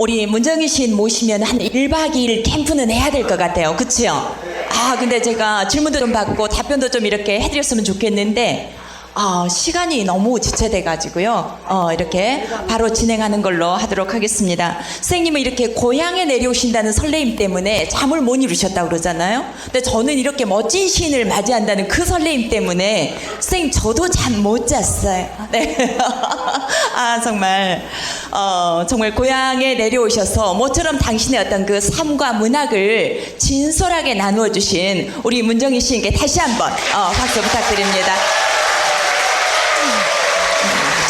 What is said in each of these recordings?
우리 문정희 씨 모시면 한 1박 2일 캠프는 해야 될 것 같아요. 그치요? 아, 근데 제가 질문도 좀 받고 답변도 좀 이렇게 해드렸으면 좋겠는데, 아, 시간이 너무 지체돼 가지고요. 어, 이렇게 바로 진행하는 걸로 하도록 하겠습니다. 선생님은 이렇게 고향에 내려오신다는 설레임 때문에 잠을 못 이루셨다고 그러잖아요. 근데 저는 이렇게 멋진 시인을 맞이한다는 그 설레임 때문에 선생님 저도 잠 못 잤어요. 네. 아, 정말, 어, 정말 고향에 내려오셔서 모처럼 당신의 어떤 그 삶과 문학을 진솔하게 나누어 주신 우리 문정희 시인께 다시 한번 어, 박수 부탁드립니다.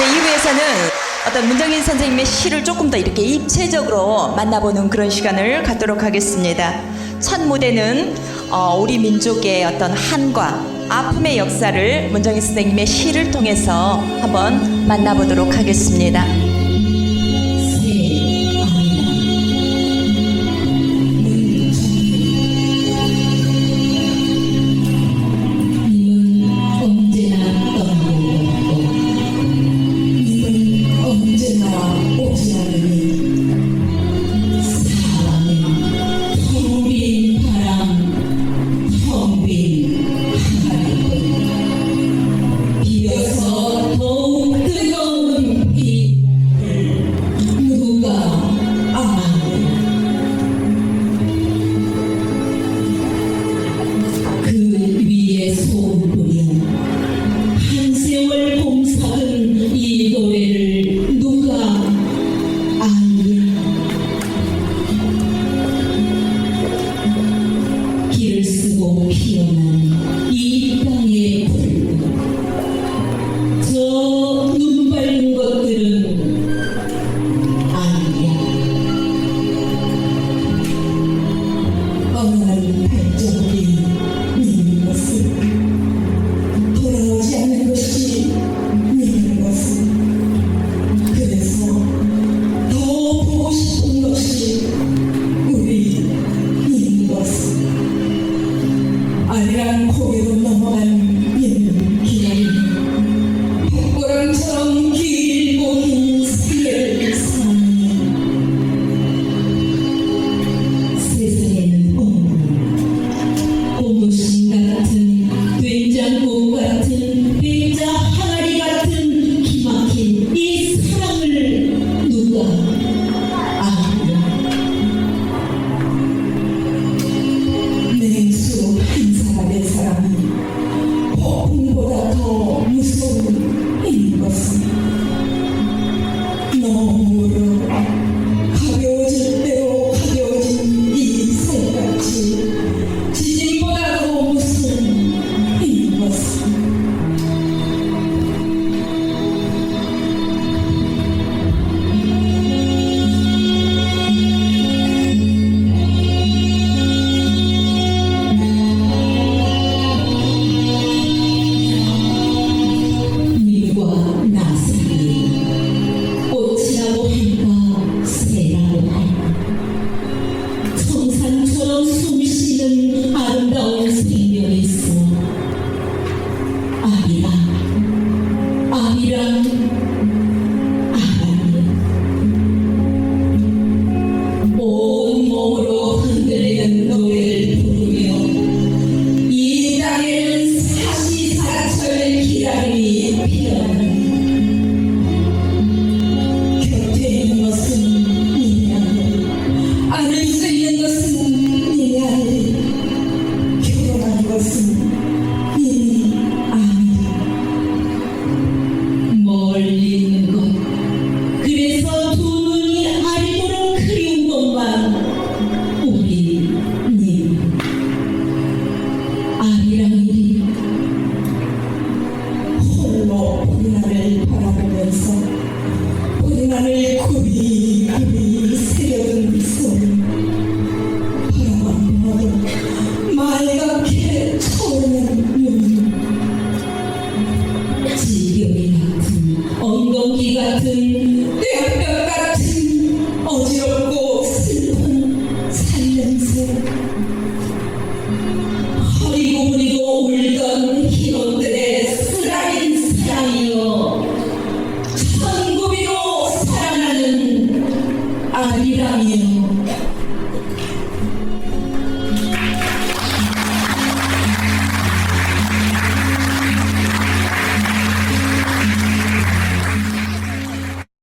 자, 2부에서는 어떤 문정인 선생님의 시를 조금 더 이렇게 입체적으로 만나보는 그런 시간을 갖도록 하겠습니다. 첫 무대는 어, 우리 민족의 어떤 한과 아픔의 역사를 문정인 선생님의 시를 통해서 한번 만나보도록 하겠습니다.